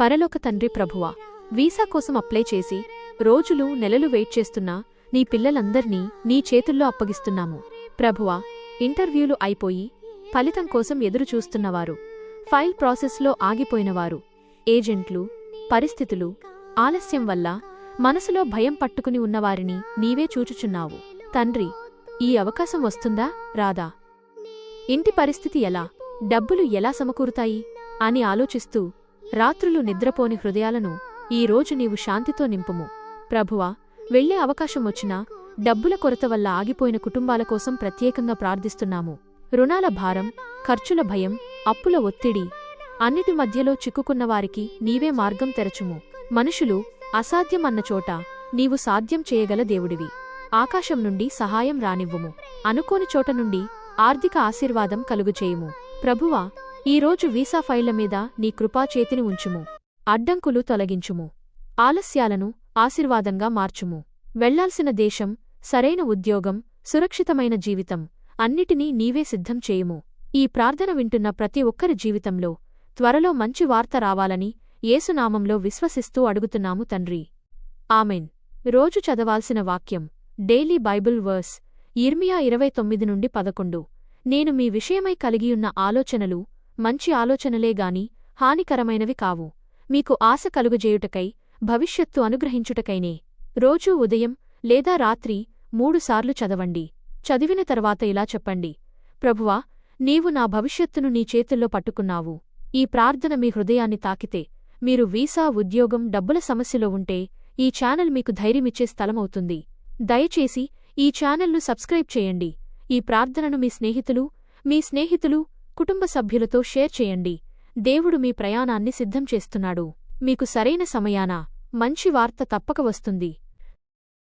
పరలోక తండ్రి ప్రభువా వీసా కోసం అప్లై చేసి రోజులు నెలలు వెయిట్ చేస్తున్నా నీ పిల్లలందర్నీ నీ చేతుల్లో అప్పగిస్తున్నాము. ప్రభువా ఇంటర్వ్యూలు అయిపోయి ఫలితం కోసం ఎదురు చూస్తున్నవారు ఫైల్ ప్రాసెస్లో ఆగిపోయినవారు ఏజెంట్లు పరిస్థితులు ఆలస్యం వల్ల మనసులో భయం పట్టుకుని ఉన్నవారిని నీవే చూచుచున్నావు. తండ్రి ఈ అవకాశం వస్తుందా? రాదా? ఇంటి పరిస్థితి ఎలా? డబ్బులు ఎలా సమకూరుతాయి? అని ఆలోచిస్తూ రాత్రులు నిద్రపోని హృదయాలను ఈ రోజు నీవు శాంతితో నింపుము. ప్రభువా వెళ్ళే అవకాశం వచ్చినా డబ్బుల కొరత వల్ల ఆగిపోయిన కుటుంబాల కోసం ప్రత్యేకంగా ప్రార్థిస్తున్నాము. రుణాల భారం ఖర్చుల భయం అప్పుల ఒత్తిడి అన్నిటి మధ్యలో చిక్కుకున్నవారికి నీవే మార్గం తెరచుము. మనుషులు అసాధ్యం చోట నీవు సాధ్యం చేయగల దేవుడివి. ఆకాశం నుండి సహాయం రానివ్వుము. అనుకోని చోట నుండి ఆర్థిక ఆశీర్వాదం కలుగుచేయుము. ప్రభువా ఈరోజు వీసా ఫైళ్ళ మీద నీ కృపాచేతిని ఉంచుము. అడ్డంకులు తొలగించుము. ఆలస్యాలను ఆశీర్వాదంగా మార్చుము. వెళ్ళాల్సిన దేశం సరైన ఉద్యోగం సురక్షితమైన జీవితం అన్నిటినీ నీవే సిద్ధం చేయుము. ఈ ప్రార్థన వింటున్న ప్రతి ఒక్కరి జీవితంలో త్వరలో మంచి వార్త రావాలని ఏసునామంలో విశ్వసిస్తూ అడుగుతున్నాము తండ్రి. ఆమెన్. రోజు చదవాల్సిన వాక్యం డైలీ బైబిల్ వర్స్ ఇర్మియా ఇరవై తొమ్మిది నుండి పదకొండు. నేను మీ విషయమై కలిగియున్న ఆలోచనలు మంచి ఆలోచనలే గాని హానికరమైనవి కావు. మీకు ఆశ కలుగజేయుటకై భవిష్యత్తు అనుగ్రహించుటకైనే. రోజూ ఉదయం లేదా రాత్రి మూడుసార్లు చదవండి. చదివిన తర్వాత ఇలా చెప్పండి. ప్రభువా నీవు నా భవిష్యత్తును నీ చేతుల్లో పట్టుకున్నావు. ఈ ప్రార్థన మీ హృదయాన్ని తాకితే మీరు వీసా ఉద్యోగం డబ్బుల సమస్యలో ఉంటే ఈ ఛానల్ మీకు ధైర్యమిచ్చే స్థలమవుతుంది. దయచేసి ఈ ఛానల్ను సబ్స్క్రైబ్ చేయండి. ఈ ప్రార్థనను మీ స్నేహితులు మీ స్నేహితులు కుటుంబ సభ్యులతో షేర్ చేయండి. దేవుడు మీ ప్రయాణాన్ని సిద్ధం చేస్తున్నాడు. మీకు సరైన సమయాన మంచి వార్త తప్పక వస్తుంది.